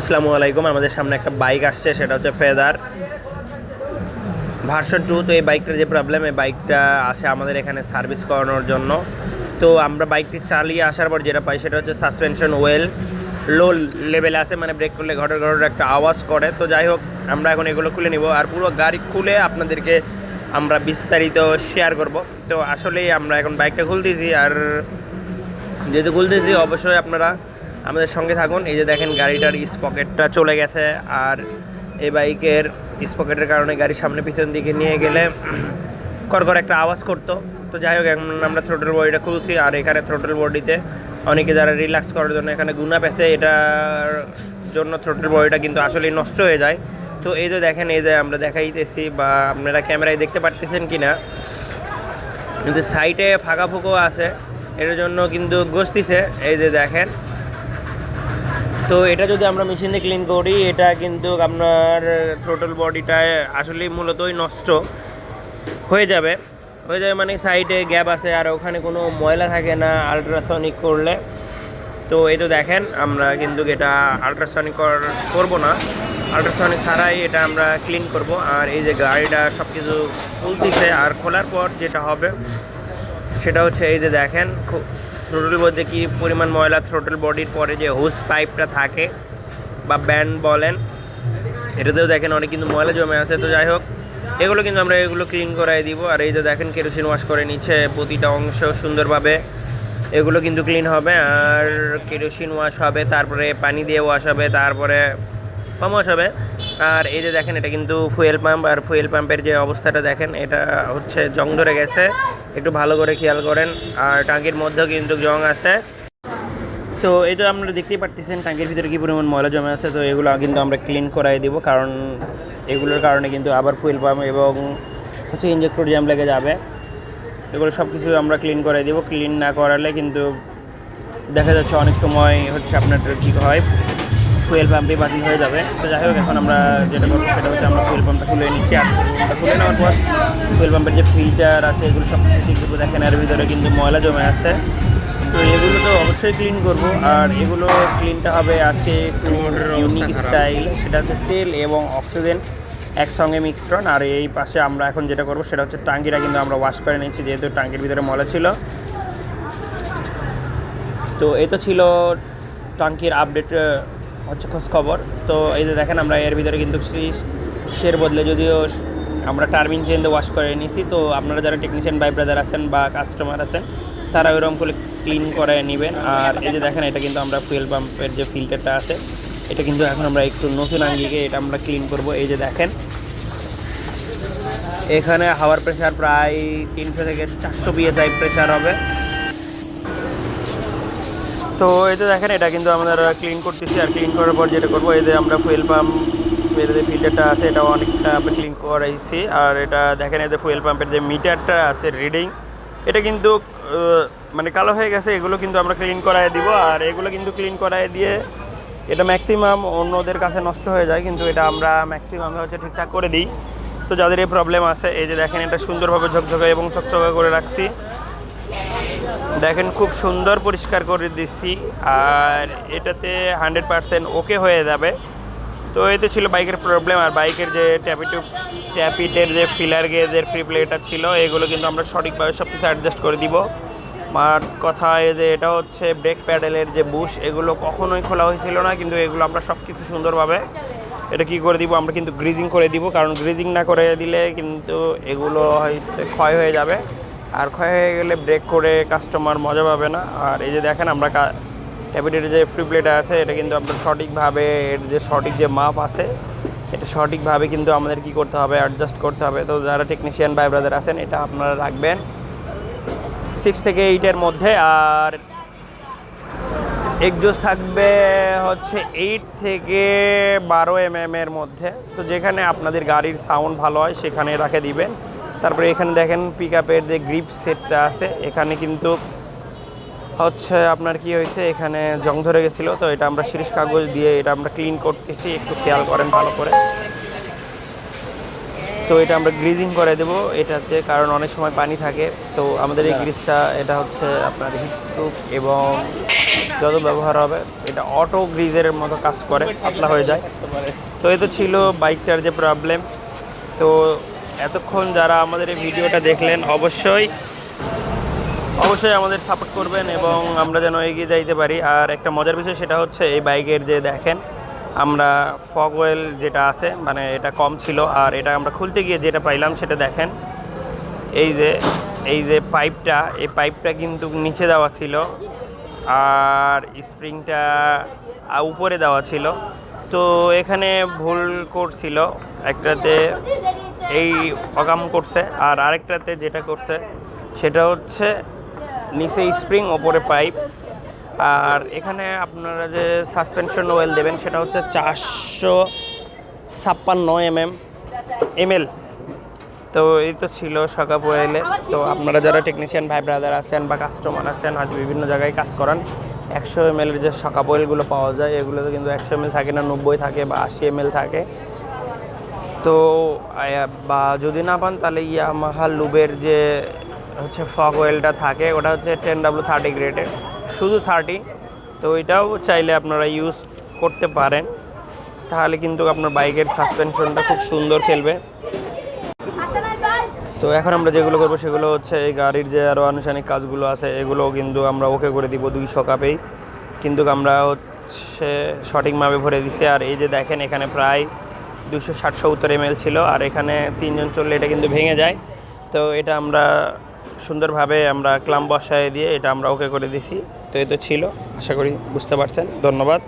আসসালামু আলাইকুম, আমাদের সামনে একটা বাইক আসছে, সেটা হচ্ছে ফেদার ভার্সন টু তো এই বাইকটার যে প্রবলেম এই বাইকটা আসে আমাদের এখানে সার্ভিস করানোর জন্য। তো আমরা বাইকটি চালিয়ে আসার পর যেটা পাই, সেটা হচ্ছে সাসপেনশন ওয়েল লো লেভেলে আছে মানে ব্রেক করলে ঘটর ঘটর একটা আওয়াজ করে। তো যাই হোক, আমরা এখন এগুলো খুলে নিব আর পুরো গাড়ি খুলে আপনাদেরকে আমরা বিস্তারিত শেয়ার করব। তো আসলেই আমরা এখন বাইকটা খুলতেছি আর যেহেতু খুলতেছি, অবশ্যই আপনারা আমাদের সঙ্গে থাকুন। এই যে দেখেন গাড়িটার স্পকেটটা চলে গেছে আর এই বাইকের স্পকেটের কারণে গাড়ি সামনে পিছন দিকে নিয়ে গেলে কর করে একটা আওয়াজ করতো। তো যাই হোক, এখন আমরা থ্রোটেল বডিটা খুলছি আর এখানে থ্রোটেল বডিতে অনেকে যারা রিল্যাক্স করার জন্য এখানে গুনা পেতে এটার জন্য থ্রোটেল বডিটা কিন্তু আসলেই নষ্ট হয়ে যায়। তো এই যে দেখেন, এই যে আমরা দেখাইতেছি বা আপনারা ক্যামেরায় দেখতে পারতেছেন কি না কিন্তু সাইডে ফাঁকা ফুঁকো আছে এটার জন্য কিন্তু গস্তিছে এই যে দেখেন তো এটা যদি আমরা মেশিনে ক্লিন করি, এটা কিন্তু আপনার টোটাল বডিটায় আসলে মূলতই নষ্ট। হয়ে যাবে। হয়ে যাবে মানে সাইডে গ্যাপ আছে, আর ওখানে কোনো ময়লা থাকে না আলট্রাসনিক করলে। তো এই তো দেখেন, আমরা কিন্তু এটা আলট্রাসনিক করব না। আলট্রাসনিক ছাড়াই এটা আমরা ক্লিন করব। আর এই যে গাড়িটা সব কিছু খুলতেছে, আর খোলার পর যেটা হবে, সেটা হচ্ছে এই যে দেখেন থ্রোটল মধ্যে কি পরিমাণ ময়লা থ্রোটল বডির পরে যে হুস পাইপটা থাকে বা ব্যান্ড বলেন, এটাতেও দেখেন অনেক কিন্তু ময়লা জমে আছে। তো যাই হোক, এগুলো কিন্তু আমরা এগুলো ক্লিন করাই দিব। আর এই যে দেখেন কেরোসিন ওয়াশ করে নিচ্ছে, প্রতিটা অংশ সুন্দরভাবে এগুলো কিন্তু ক্লিন হবে। আর কেরোসিন ওয়াশ হবে, তারপরে পানি দিয়ে ওয়াশ হবে, তারপরে কম ওয়াশ হবে। আর এই যে দেখেন, এটা কিন্তু ফুয়েল পাম্প, আর ফুয়েল পাম্পের যে অবস্থাটা দেখেন, এটা হচ্ছে জং ধরে গেছে। একটু ভালো করে খেয়াল করেন। আর টাঙ্কির মধ্যেও কিন্তু জং আছে। তো এই তো আপনারা দেখতেই পারতেছেন ট্যাঙ্কের ভিতরে কী পরিমাণ ময়লা জমে আছে, তো এগুলো কিন্তু আমরা ক্লিন করাই দিব, কারণ এগুলোর কারণে কিন্তু আবার ফুয়েল পাম্প এবং হচ্ছে ইঞ্জেক্টর জ্যাম লেগে যাবে। এগুলো সব কিছু আমরা ক্লিন করাই দিব। ক্লিন না করালে কিন্তু দেখা যাচ্ছে অনেক সময় হচ্ছে আপনার ঠিক হয় ফুয়েল পাম্পই বাতিল হয়ে যাবে। তো যাই হোক এখন আমরা যেটা করব সেটা হচ্ছে আমরা ফুয়েল পাম্পটা খুলে নিচ্ছি। আর ফুয়েল পাম্পটা খুলে নেওয়ার পর ফুয়েল পাম্পের যে ফিল্টার আছে এগুলো সব কিছু ঠিক করব। দেখেন এর ভিতরে কিন্তু ময়লা জমে আছে। তো এগুলো তো অবশ্যই ক্লিন করব। আর এগুলো ক্লিনটা হবে আজকে একটু ইউনিক স্টাইল সেটা হচ্ছে তেল এবং অক্সিজেন একসঙ্গে মিক্সড আর এই পাশে আমরা এখন যেটা করব সেটা হচ্ছে টাঙ্কিটা কিন্তু আমরা ওয়াশ করে নিচ্ছি যেহেতু টাঙ্কির ভিতরে ময়লা ছিল। তো এই তো ছিল টাঙ্কির আপডেট হচ্ছে খোঁজ খবর। তো এই যে দেখেন আমরা এর ভিতরে কিন্তু শের বদলে যদিও আমরা টার্বিন চেন দিয়ে ওয়াশ করে নিয়েছি তো আপনারা যারা টেকনিশিয়ান বাই ব্রাদার আছেন বা কাস্টমার আছেন, তারা ওইরকম করে ক্লিন করে নেবেন। আর এই যে দেখেন, এটা কিন্তু আমরা ফুয়েল পাম্পের যে ফিল্টারটা আছে, এটা কিন্তু এখন আমরা একটু নতুন আঙ্গিকে এটা আমরা ক্লিন করব। এই যে দেখেন, এখানে হাওয়ার প্রেশার প্রায় তিনশো থেকে চারশো পিএসআই প্রেশার হবে। তো এই তো দেখেন, এটা কিন্তু আমরা ক্লিন করতেছি আর ক্লিন করার পর যেটা করব, এই যে আমরা ফুয়েল পাম্পের যে ফিল্টারটা আছে এটা অনেকটা ক্লিন করাইছি। আর এটা দেখেন, এই যে ফুয়েল পাম্পের যে মিটারটা আছে রিডিং এটা কিন্তু মানে কালো হয়ে গেছে, এগুলো কিন্তু আমরা ক্লিন করাই দিব। আর এগুলো কিন্তু ক্লিন করাই দিয়ে এটা ম্যাক্সিমাম অন্যদের কাছে নষ্ট হয়ে যায়, কিন্তু এটা আমরা ম্যাক্সিমাম হচ্ছে ঠিকঠাক করে দিই। তো যাদের এই প্রবলেম আছে, এই যে দেখেন, এটা সুন্দরভাবে ঝকঝকে এবং চকচকা করে রাখছি। দেখেন খুব সুন্দর পরিষ্কার করে দিচ্ছি, আর এটাতে হান্ড্রেড পারসেন্ট ওকে হয়ে যাবে। তো এতে ছিল বাইকের প্রবলেম, আর বাইকের যে ট্যাপিটু ট্যাপিটের যে ফিলার গেজের ফ্রি প্লেটা ছিল, এগুলো কিন্তু আমরা সঠিকভাবে সব কিছু অ্যাডজাস্ট করে দিব। আর কথা যে এটা হচ্ছে ব্রেক প্যাডেলের যে বুশ এগুলো কখনোই খোলা হয়েছিল না, কিন্তু এগুলো আমরা সব কিছু সুন্দরভাবে এটা কি করে দিব, আমরা কিন্তু গ্রিজিং করে দিব, কারণ গ্রিজিং না করে দিলে কিন্তু এগুলো হয়তো ক্ষয় হয়ে যাবে। আর ক্ষয় হয়ে গেলে ব্রেক করে কাস্টমার মজা পাবে না। আর এই যে দেখেন আমরা ট্যাবলেটের যে ফ্রি প্লেট আছে, এটা কিন্তু আপনার সঠিকভাবে এর যে সঠিক যে মাপ আছে, এটা সঠিকভাবে কিন্তু আমাদের কি করতে হবে অ্যাডজাস্ট করতে হবে। তো যারা টেকনিশিয়ান বাই ব্রাদার আছেন, এটা আপনারা রাখবেন। সিক্স থেকে এইটের মধ্যে, আর এক্সজোস থাকবে হচ্ছে এইট থেকে বারো এম এর মধ্যে। তো যেখানে আপনাদের গাড়ির সাউন্ড ভালো হয়, সেখানে রাখে দিবেন। তারপরে এখানে দেখেন পিক আপের যে গ্রিপ সেটটা আছে, এখানে কিন্তু হচ্ছে আপনার কি হয়েছে, এখানে জং ধরে গেছিল, তো এটা আমরা শিরিষ কাগজ দিয়ে এটা আমরা ক্লিন করতেছি, একটু খেয়াল করেন ভালো করে। তো এটা আমরা গ্রিজিং করে দেব, এটাতে কারণ অনেক সময় পানি থাকে, তো আমাদের এই গ্রিজটা এটা হচ্ছে আপনার হিটপ্রুফ এবং যত ব্যবহার হবে, এটা অটো গ্রিজের মতো কাজ করে, পাতলা হয়ে যায়। তো এ তো ছিল বাইকটার যে প্রবলেম তো এতক্ষণ যারা আমাদের এই ভিডিওটা দেখলেন অবশ্যই অবশ্যই আমাদের সাপোর্ট করবেন এবং আমরা যেন এগিয়ে যাইতে পারি। আর একটা মজার বিষয় সেটা হচ্ছে এই বাইকের যে দেখেন, আমরা ফগ ওয়েল যেটা আছে মানে এটা কম ছিল, আর এটা আমরা খুলতে গিয়ে যেটা পাইলাম সেটা দেখেন, এই যে এই যে পাইপটা এই পাইপটা কিন্তু নিচে দেওয়া ছিল, আর স্প্রিংটা উপরে দেওয়া ছিল। তো এখানে ভুল করছিল। একটাতে এই অকাম করছে আর আরেকটাতে যেটা করছে সেটা হচ্ছে নিচে স্প্রিং, ওপরে পাইপ। আর এখানে আপনারা যে সাসপেনশন ওয়েল দেবেন সেটা হচ্ছে চারশো ছাপ্পান্ন এম এম এমএল। তো এই তো ছিল সকাপ ওয়েলে। তো আপনারা যারা টেকনিশিয়ান, ভাই ব্রাদার আছেন বা কাস্টমার আছেন, হয়তো বিভিন্ন জায়গায় কাজ করান একশো এম এর যে সকাপ ওয়েলগুলো পাওয়া যায়, এগুলোতে কিন্তু একশো এম এল থাকে না, নব্বই থাকে বা আশি এম থাকে। তো বা যদি না পান, তাহলে ইয়ামাহা লুবের যে হচ্ছে ফক ওয়েলটা থাকে, ওটা হচ্ছে টেন ডাব্লু থার্টি গ্রেডের শুধু থার্টি তো ওইটাও চাইলে আপনারা ইউজ করতে পারেন। তাহলে কিন্তু আপনার বাইকের সাসপেনশনটা খুব সুন্দর খেলবে। তো এখন আমরা যেগুলো করব সেগুলো হচ্ছে এই গাড়ির যে আরও আনুষ্ঠানিক কাজগুলো আছে, এগুলোও কিন্তু আমরা ওকে করে দিব দুইশো কাপেই কিন্তু আমরা হচ্ছে সঠিকভাবে ভরে দিছি। আর এই যে দেখেন, এখানে প্রায় দুশো ষাট সত্তর এমএল ছিল, আর এখানে তিনজন চললে এটা কিন্তু ভেঙে যায়। তো এটা আমরা সুন্দরভাবে আমরা ক্লাম বসায় দিয়ে এটা আমরা ওকে করে দিছি। তো এ তো ছিল, আশা করি বুঝতে পারছেন। ধন্যবাদ।